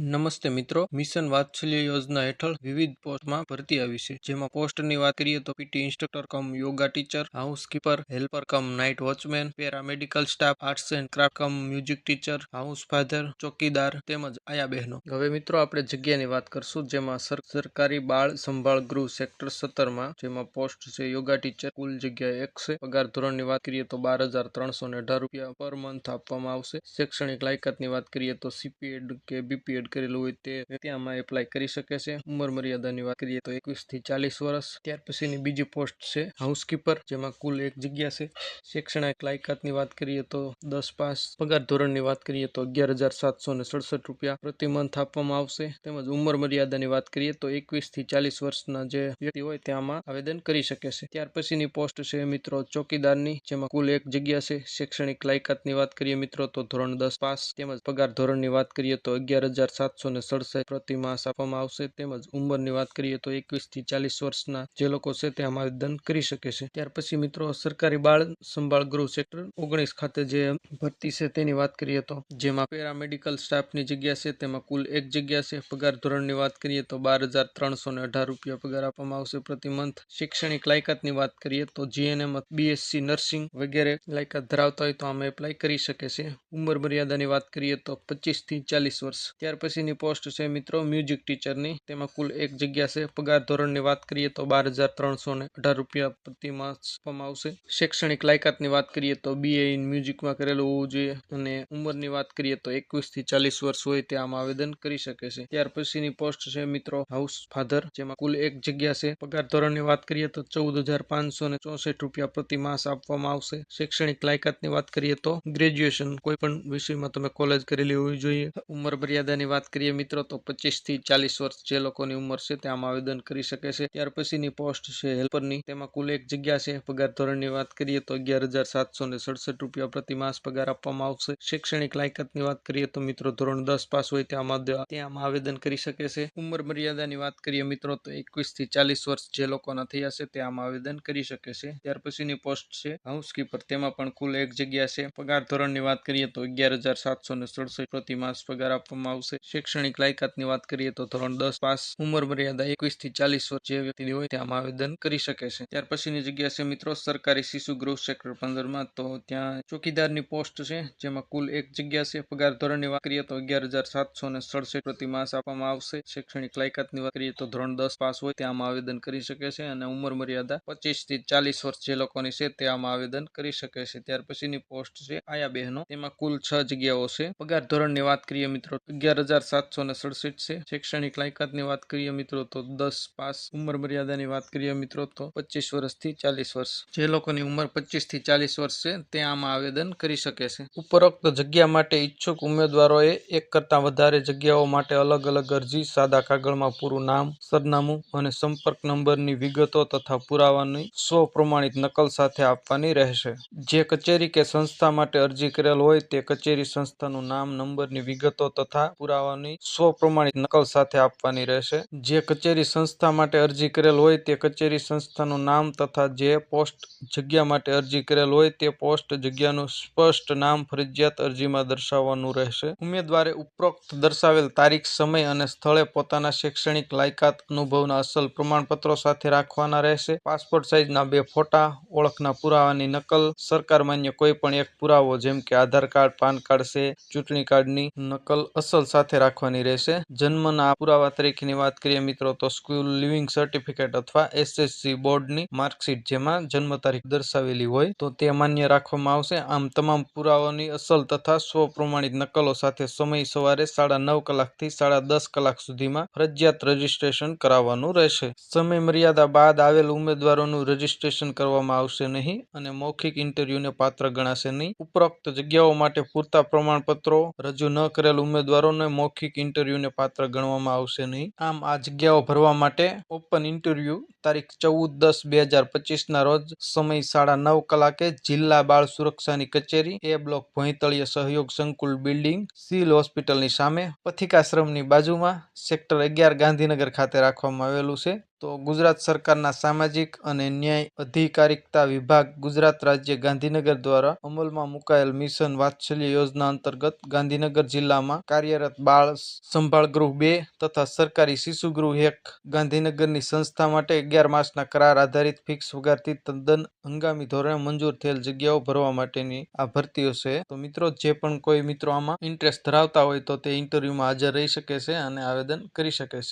નમસ્તે મિત્રો. મિશન વાત્સલ્ય યોજના હેઠળ વિવિધ પોસ્ટમાં ભરતી આવી છે. જેમાં પોસ્ટની વાત કરીએ તો PT instructor cum yoga teacher house keeper helper cum night watchman, paramedical staff, arts and craft cum music teacher, house father, ચોકીદાર તેમજ આયા બહેનો. હવે મિત્રો આપણે જગ્યાની વાત કરશું જેમાં સર- સરકારી બાળ સંભાળ ગૃહ સેક્ટર સત્તરમાં જેમાં પોસ્ટ છે યોગા ટીચર. કુલ જગ્યા એક છે. પગાર ધોરણની વાત કરીએ તો બાર હજાર ત્રણસો ને અઢાર રૂપિયા પર મંથ આપવામાં આવશે. શૈક્ષણિક લાયકાતની વાત કરીએ તો સીપીએડ કે બીપીએડ કરેલું હોય તે વ્યક્તિ એપ્લાય કરી શકે છે. ઉંમર મર્યાદાની વાત કરીએ તો એકવીસથી ચાલીસ વર્ષ. ત્યાર પછીની બીજી પોસ્ટ છે હાઉસકીપર જેમાં કુલ એક જગ્યા છે. શૈક્ષણિક લાયકાતની વાત કરીએ તો દસ પાસ પગાર ધોરણની વાત કરીએ તો અગિયાર હજાર સાતસો ને સડસઠ રૂપિયા પ્રતિ મંથ આપવામાં આવશે. તેમજ ઉંમર મર્યાદાની વાત કરીએ તો એકવીસથી ચાલીસ વર્ષના જે વ્યક્તિ હોય તે આવેદન કરી શકે છે. ત્યાર પછીની પોસ્ટ છે મિત્રો ચોકીદારની, જેમાં કુલ એક જગ્યા છે. શૈક્ષણિક લાયકાતની વાત કરીએ મિત્રો તો ધોરણ દસ પાસ, તેમજ પગાર ધોરણની વાત કરીએ તો અગિયાર હજાર સાતસો ને સડસઠ પ્રતિ માસ આપવામાં આવશે. તેમજ ઉંમરની વાત કરીએ તો એકવીસથી ચાલીસ વર્ષના જે લોકો છે તે આમાં આવેદન કરી શકે છે. ત્યાર પછી મિત્રો સરકારી બાળ સંભાળ ગૃહ સેક્ટર ઓગણીસ ખાતે જે ભરતી છે તેની વાત કરીએ તો જેમાં પેરામેડિકલ સ્ટાફની જગ્યા છે, તેમાં કુલ એક જગ્યા છે. પગાર ધોરણની વાત કરીએ તો બાર હજાર ત્રણસો ને અઢાર રૂપિયા પગાર આપવામાં આવશે પ્રતિ મંથ. શૈક્ષણિક લાયકાતની વાત કરીએ તો જીએનએમ, બીએસસી, નર્સિંગ વગેરે લાયકાત ધરાવતા હોય તો આમાં એપ્લાય કરી શકે છે. ઉંમર મર્યાદાની વાત કરીએ તો પચીસથી ચાલીસ વર્ષ. ત્યાર પછીની પોસ્ટ છે મિત્રો, મ્યુઝિક ટીચરની. તેમાં કુલ એક જગ્યા છે. પગાર ધોરણની વાત કરીએ તો બાર હજાર ત્રણસો ને અઢાર રૂપિયા પ્રતિ માસ આવશે. શૈક્ષણિક લાયકાતની વાત કરીએ તો બીએ ઇન મ્યુઝિકમાં કરેલું હોવું જોઈએ અને ઉંમરની વાત કરીએ તો એકવીસથી ચાલીસ વર્ષ હોય તે આમાં આવેદન કરી શકે છે. ત્યાર પછીની પોસ્ટ છે મિત્રો, હાઉસ ફાધર, જેમાં કુલ એક જગ્યા છે. પગાર ધોરણની વાત કરીએ તો ચૌદ હજાર પાંચસો ને ચોસઠ રૂપિયા પ્રતિ માસ આપવામાં આવશે. શૈક્ષણિક લાયકાતની વાત કરીએ તો ગ્રેજ્યુએશન કોઈ પણ વિષયમાં તમે કોલેજ કરેલી હોવી જોઈએ. ઉંમર મર્યાદાની વાત કરીએ મિત્રો, તો પચીસથી ચાલીસ વર્ષ જે લોકોની ઉંમર છે તે આમાં આવેદન કરી શકે છે. ત્યાર પછીની પોસ્ટ છે હેલ્પરની. તેમાં કુલ એક જગ્યા છે. પગાર ધોરણની વાત કરીએ તો અગિયાર હજાર સાતસો ને સડસઠ રૂપિયા પ્રતિ માસ પગાર આપવામાં આવશે. શૈક્ષણિક લાયકાતની વાત કરીએ તો મિત્રો, ધોરણ દસ પાસ હોય ત્યાં ત્યાં આવેદન કરી શકે છે. ઉંમર મર્યાદાની વાત કરીએ મિત્રો, તો એકવીસથી ચાલીસ વર્ષ જે લોકોના થયા છે તે આમાં આવેદન કરી શકે છે. ત્યાર પછીની પોસ્ટ છે હાઉસકીપર. તેમાં પણ કુલ એક જગ્યા છે. પગાર ધોરણની વાત કરીએ તો અગિયાર હજાર સાતસો ને સડસઠ પ્રતિ માસ પગાર આપવામાં આવશે. શૈક્ષણિક લાયકાતની વાત કરીએ તો ધોરણ દસ પાસ ઉંમર મર્યાદા એકવીસથી ચાલીસ વર્ષ જે વ્યક્તિની હોય ત્યાં આવેદન કરી શકે છે. ત્યાર પછીની જગ્યા છે મિત્રો સરકારી શિશુ ગૃહ સેક્ટર પંદરમાં. તો ત્યાં ચોકીદારની પોસ્ટ છે જેમાં કુલ એક જગ્યા છે. પગાર ધોરણની વાત કરીએ તો અગિયાર હજાર સાતસો ને સડસઠ પ્રતિ માસ આપવામાં આવશે. શૈક્ષણિક લાયકાતની વાત કરીએ તો ધોરણ દસ પાસ હોય ત્યાં આમાં આવેદન કરી શકે છે અને ઉંમર મર્યાદા પચીસથી ચાલીસ વર્ષ જે લોકોની છે તે આમાં આવેદન કરી શકે છે. ત્યાર પછીની પોસ્ટ છે આયા બહેનો. તેમાં કુલ છ જગ્યાઓ છે. પગાર ધોરણની વાત કરીએ મિત્રો અગિયાર હજાર સાતસો ને સડસઠ છે. શૈક્ષણિક લાયકાતની વાત કરીએ મિત્રો, તો દસ પાસ ઉંમર મર્યાદાની વાત કરીએ મિત્રો, તો પચીસ વર્ષથી ચાલીસ વર્ષ. જે લોકોની ઉંમર પચીસથી ચાલીસ વર્ષ છે તે આમાં આવેદન કરી શકે છે. ઉપરોક્ત જગ્યા માટે ઈચ્છુક ઉમેદવારોએ એક કરતાં વધારે જગ્યાઓ માટે અલગ અલગ અરજી સાદા કાગળમાં પૂરું નામ, સરનામું અને સંપર્ક નંબરની વિગતો તથા પુરાવાની સ્વ પ્રમાણિત નકલ સાથે આપવાની રહેશે. જે કચેરી કે સંસ્થા માટે અરજી કરેલ હોય તે કચેરી સંસ્થાનું નામ, નંબરની વિગતો તથા પુરાવાની સ્વપ્રમાણિત નકલ સાથે આપવાની રહેશે. જે કચેરી સંસ્થા માટે અરજી કરેલ હોય તે કચેરી સંસ્થાનું નામ તથા જે પોસ્ટ જગ્યા માટે અરજી કરેલ હોય તે પોસ્ટ જગ્યાનું સ્પષ્ટ નામ ફરજિયાત અરજીમાં દર્શાવવાનું રહેશે. ઉમેદવારે ઉપરોક્ત દર્શાવેલ તારીખ, સમય અને સ્થળે પોતાના શૈક્ષણિક લાયકાત અનુભવના અસલ પ્રમાણપત્રો સાથે રાખવાના રહેશે. પાસપોર્ટ સાઇઝના બે ફોટા, ઓળખના પુરાવાની નકલ, સરકાર માન્ય કોઈ પણ એક પુરાવો જેમ કે આધાર કાર્ડ, પાન કાર્ડ છે, ચૂંટણી કાર્ડની નકલ, અસલ સાથે રાખવાની રહેશે. જન્મના પુરાવા તરીકેની વાત કરીએ મિત્રો, તો સ્કૂલ લિવિંગ સર્ટિફિકેટ અથવા એસએસસી બોર્ડની માર્કશીટ, જેમાં જન્મ તારીખ દર્શાવેલી હોય, તો તે માન્ય રાખવામાં આવશે. આમ, તમામ પુરાવાની અસલ તથા સ્વપ્રમાણિત નકલો સાથે સમય સવારે સાડા નવ કલાકથી સાડા દસ કલાક સુધીમાં ફરજિયાત રજીસ્ટ્રેશન કરાવવાનું રહેશે. સમય મર્યાદા બાદ આવેલ ઉમેદવારોનું રજીસ્ટ્રેશન કરવામાં આવશે નહીં અને મૌખિક ઇન્ટરવ્યુને પાત્ર ગણાશે નહીં. ઉપરોક્ત જગ્યાઓ માટે પૂરતા પ્રમાણપત્રો રજૂ ન કરેલ ઉમેદવારોને મૌખિક ઇન્ટરવ્યુને પાત્ર ગણવામાં આવશે નહીં. આમ, આ જગ્યાઓ ભરવા માટે ઓપન ઇન્ટરવ્યુ તારીખ ચૌદ દસ બે હજાર પચીસના રોજ સમય સાડા નવ કલાકે જિલ્લા બાળ સુરક્ષાની કચેરી, એ બ્લોક ભોંયતળિયે સહયોગ સંકુલ બિલ્ડિંગ, સિવિલ હોસ્પિટલની સામે, પથિકાશ્રમની બાજુમાં સેક્ટર અગિયાર ગાંધીનગર ખાતે રાખવામાં આવેલું છે. તો ગુજરાત સરકારના સામાજિક અને ન્યાય અધિકારિકતા વિભાગ ગુજરાત રાજ્ય ગાંધીનગર દ્વારા અમલમાં મુકાયેલ મિશન વાત્સલ્ય યોજના અંતર્ગત ગાંધીનગર જિલ્લામાં કાર્યરત બાળ સંભાળ ગૃહ બે તથા સરકારી શિશુ ગૃહ એક ગાંધીનગરની સંસ્થા માટે અગિયાર માસના કરાર આધારિત ફિક્સ પગારથી તદ્દન હંગામી ધોરણે મંજૂર થયેલ જગ્યાઓ ભરવા માટેની આ ભરતીઓ છે. તો મિત્રો, જે પણ કોઈ મિત્રો આમાં ઇન્ટરેસ્ટ ધરાવતા હોય તો તે ઇન્ટરવ્યુમાં હાજર રહી શકે છે અને આવેદન કરી શકે છે.